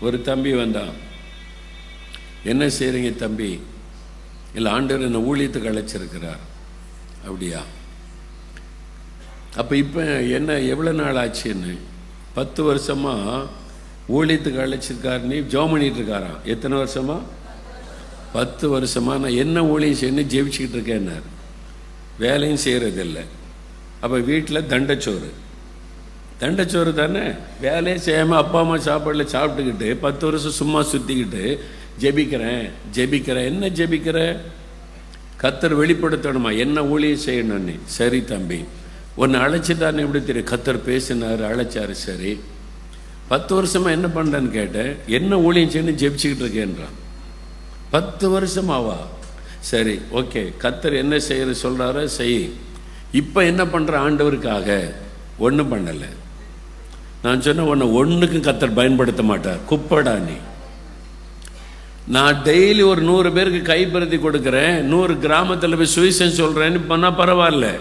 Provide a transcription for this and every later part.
ஒரு தம்பி வந்தான் என்ன செய்கிறீங்க தம்பி? இல்லை ஆண்டவர் என்னை ஊழியத்துக்கு அழைச்சிருக்கிறார். அப்படியா? அப்போ இப்போ என்ன எவ்வளோ நாள் ஆச்சுன்னு? பத்து வருஷமாக ஊழியத்துக்கு அழைச்சிருக்காருன்னு ஜோம் பண்ணிகிட்டு இருக்காராம் எத்தனை வருஷமா? பத்து வருஷமா நான் என்ன ஊழியம் செய்யணும் ஜெபிச்சுக்கிட்டு இருக்கேன்னார். வேலையும் செய்கிறதில்லை அப்போ வீட்டில் தண்டச்சோறு. தண்டச்சோறு தானே? வேலையே செய்யாமல் அப்பா அம்மா சாப்பாடில் சாப்பிட்டுக்கிட்டு பத்து வருஷம் சும்மா சுற்றிக்கிட்டு ஜெபிக்கிறேன் ஜெபிக்கிறேன். என்ன ஜெபிக்கிற? கத்தர் வெளிப்படுத்தணுமா? என்ன ஊழியம் செய்யணும்னு சரி தம்பி. உன்னை அழைச்சிட்டான்னு எப்படி தெரியும்? கத்தர் பேசினார் அழைச்சாரு சரி. பத்து வருஷமா என்ன பண்ணுறேன்னு கேட்டேன். என்ன ஊழியம் செய்யணும் ஜெபிச்சுக்கிட்டு இருக்கேன்றான். பத்து வருஷமாவா? சரி ஓகே. கத்தர் என்ன செய்யற சொல்கிறாரோ செய். இப்போ என்ன பண்ணுற ஆண்டவருக்காக? ஒன்றும் பண்ணலை. நான் சொன்ன உன்னை ஒன்றுக்கும் கத்தர் பயன்படுத்த மாட்டார். குப்படா நீ. நான் டெய்லி ஒரு நூறு பேருக்கு கைப்பிரதி கொடுக்குறேன். நூறு கிராமத்தில் போய் சுயசன் சொல்கிறேன்னு பண்ணால் பரவாயில்ல.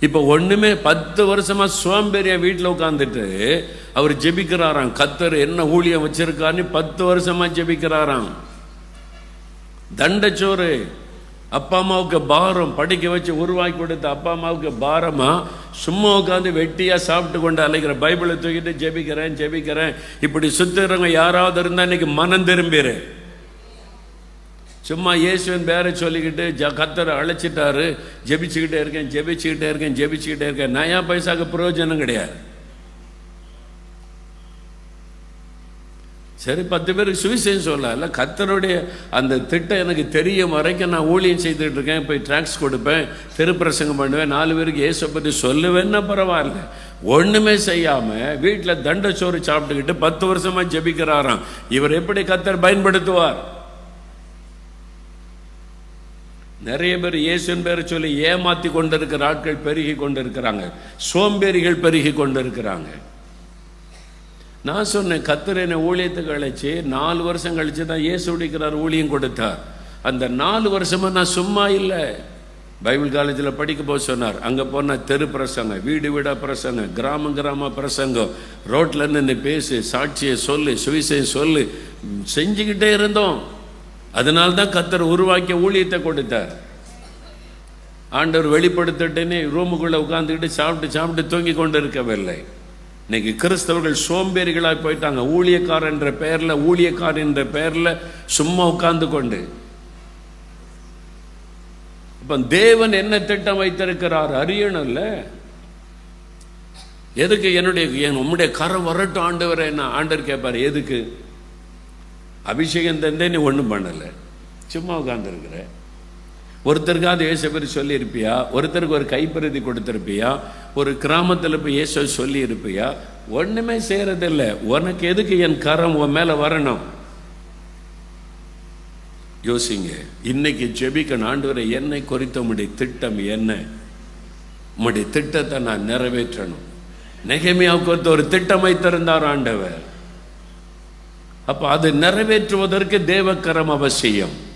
இப்போ ஒன்றுமே பத்து வருஷமாக சோம்பேறியா வீட்டில் உட்காந்துட்டு அவர் ஜெபிக்கிறாராம். கத்தர் என்ன ஊழியம் வச்சிருக்காருன்னு பத்து வருஷமாக ஜெபிக்கிறாராம். தண்டச்சோறு. அப்பா அம்மாவுக்கு பாரம் படிக்க வச்சு உருவாக்கி கொடுத்த அப்பா அம்மாவுக்கு பாரமாக சும்மா உட்காந்து வெட்டியாக சாப்பிட்டு கொண்டு அலைக்கிற பைபிளை தூக்கிட்டு ஜெபிக்கிறேன் ஜெபிக்கிறேன். இப்படி சுத்துறவங்க யாராவது இருந்தால் இன்றைக்கி மனம் திரும்பிடு சும்மா இயேசுவின் பேரை சொல்லிக்கிட்டு ஜ கத்தரை அழைச்சிட்டாரு. ஜெபிச்சுக்கிட்டே இருக்கேன் ஜெபிச்சுக்கிட்டே இருக்கேன் ஜெபிச்சுக்கிட்டே இருக்கேன். நயா பைசாக்கு பிரயோஜனம் கிடையாது? சரி பத்து பேருக்கு சுவிசேஷம் சொல்லல கத்தருடைய அந்த திட்டம் எனக்கு தெரியும். வரைக்கும் நான் ஊழியம் செய்துட்டு இருக்கேன். போய் ட்ராக்ஸ் கொடுப்பேன். திருப்பிரசங்கம் பண்ணுவேன். நாலு பேருக்கு இயேசை பற்றி சொல்லுவேன்னா பரவாயில்ல. ஒன்றுமே செய்யாமல் வீட்டில் தண்டச்சோறு சாப்பிட்டுக்கிட்டு பத்து வருஷமாக ஜெபிக்கிறாராம். இவர் எப்படி கத்தர் பயன்படுத்துவார்? நிறைய பேர் இயேசுவின் பேரை சொல்லி ஏமாற்றி கொண்டிருக்கிற ஆட்கள் பெருகி கொண்டிருக்கிறாங்க. சோம்பேறிகள் பெருகி கொண்டிருக்கிறாங்க. நான் சொன்னேன் கத்தர் என்னை ஊழியத்துக்கு அழைச்சி நாலு வருஷம் கழிச்சு தான் ஏசு உடிக்கிறார் ஊழியம் கொடுத்தார். அந்த நாலு வருஷமாக நான் சும்மா இல்லை. பைபிள் காலேஜில் படிக்க போக சொன்னார் அங்கே போனால் தெரு பிரசங்கம் வீடு வீடாக பிரசங்கம் கிராமம் கிராம பிரசங்கம். ரோட்டில் நின்று பேசு சாட்சியை சொல்லு சுவிசையை சொல்லு. செஞ்சுக்கிட்டே இருந்தோம். அதனால தான் கத்தர் உருவாக்கிய ஊழியத்தை கொடுத்தார். ஆண்டவர் வெளிப்படுத்திட்டுன்னு ரூமுக்குள்ளே உட்காந்துக்கிட்டு சாப்பிட்டு சாப்பிட்டு தூங்கி கொண்டு இருக்கவில்லை இன்னைக்கு கிறிஸ்தவர்கள் சோம்பேறிகளாக போயிட்டாங்க. ஊழியக்கார் என்ற பெயரில் ஊழியக்கார் என்ற பெயரில் சும்மா உட்கார்ந்து கொண்டு. இப்போ தேவன் என்ன திட்டம் வைத்திருக்கிறார்? அறியணும்ல எதுக்கு என்னுடைய என் உம்முடைய கரம் வரட்டும் ஆண்டவரை என்ன ஆண்டவர் கேட்பார் எதுக்கு? அபிஷேகம் தந்தே நீ ஒன்றும் பண்ணலை. சும்மா உட்காந்துருக்குற ஒருத்தருக்காவது இயேசுபர் சொல்லியிருப்பியா? ஒருத்தருக்கு ஒரு கைப்பிரதி கொடுத்துருப்பியா? ஒரு கிராமத்தில் போய் இயேசு சொல்லியிருப்பியா? ஒன்றுமே செய்யறதில்ல. உனக்கு எதுக்கு என் கரம் உன் மேலே வரணும்? யோசிங்க. இன்னைக்கு ஜெபிக்க ஆண்டவரை என்னை குறித்த உடைய திட்டம் என்ன? உடைய திட்டத்தை நான் நிறைவேற்றணும். நெகமையாவுக்கு ஒருத்த ஒரு திட்டம் வைத்திருந்தார் ஆண்டவர். அப்போ அது நிறைவேற்றுவதற்கு தேவக்கரம் அவசியம்.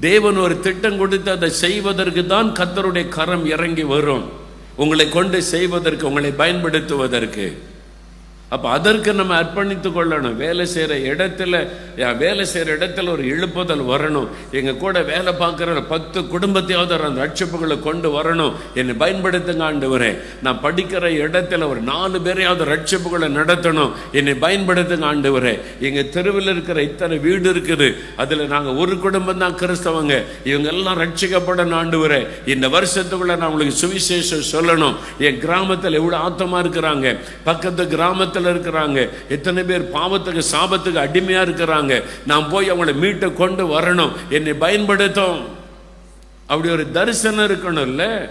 தேவன் ஒரு திட்டம் கொடுத்து அதை செய்வதற்கு தான் கத்தருடைய கரம் இறங்கி வரும். உங்களை கொண்டு செய்வதற்கு உங்களை பயன்படுத்துவதற்கு. அப்போ அதற்கு நம்ம அர்ப்பணித்து கொள்ளணும். வேலை செய்கிற இடத்துல வேலை செய்கிற இடத்துல ஒரு இழுப்புதல் வரணும். எங்கள் கூட வேலை பார்க்குற பத்து குடும்பத்தையாவது அந்த ரட்சிப்புகளை கொண்டு வரணும். என்னை பயன்படுத்துங்க ஆண்டவரே. நான் படிக்கிற இடத்துல ஒரு நாலு பேரையாவது ரட்சிப்புகளை நடத்தணும். என்னை பயன்படுத்துங்க ஆண்டவரே. எங்கள் தெருவில் இருக்கிற இத்தனை வீடு இருக்குது. அதில் நாங்கள் ஒரு குடும்பம் தான் கிறிஸ்தவங்க. இவங்க எல்லாம் ரட்சிக்கப்படணும் ஆண்டவரே. இந்த வருஷத்துக்குள்ளே நான் உங்களுக்கு சுவிசேஷம் சொல்லணும். என் கிராமத்தில் எவ்வளோ ஆத்தமாக இருக்கிறாங்க. பக்கத்து கிராமத்தில் இருக்கிறாங்க. எத்தனை பேர் பாவத்துக்கு சாபத்துக்கு அடிமையா இருக்கிறாங்க. நான் போய் அவங்கள மீட்டு கொண்டு வரணும். என்னை பயன்படுத்தும். அப்படி ஒரு தரிசனம் இருக்கணும்ல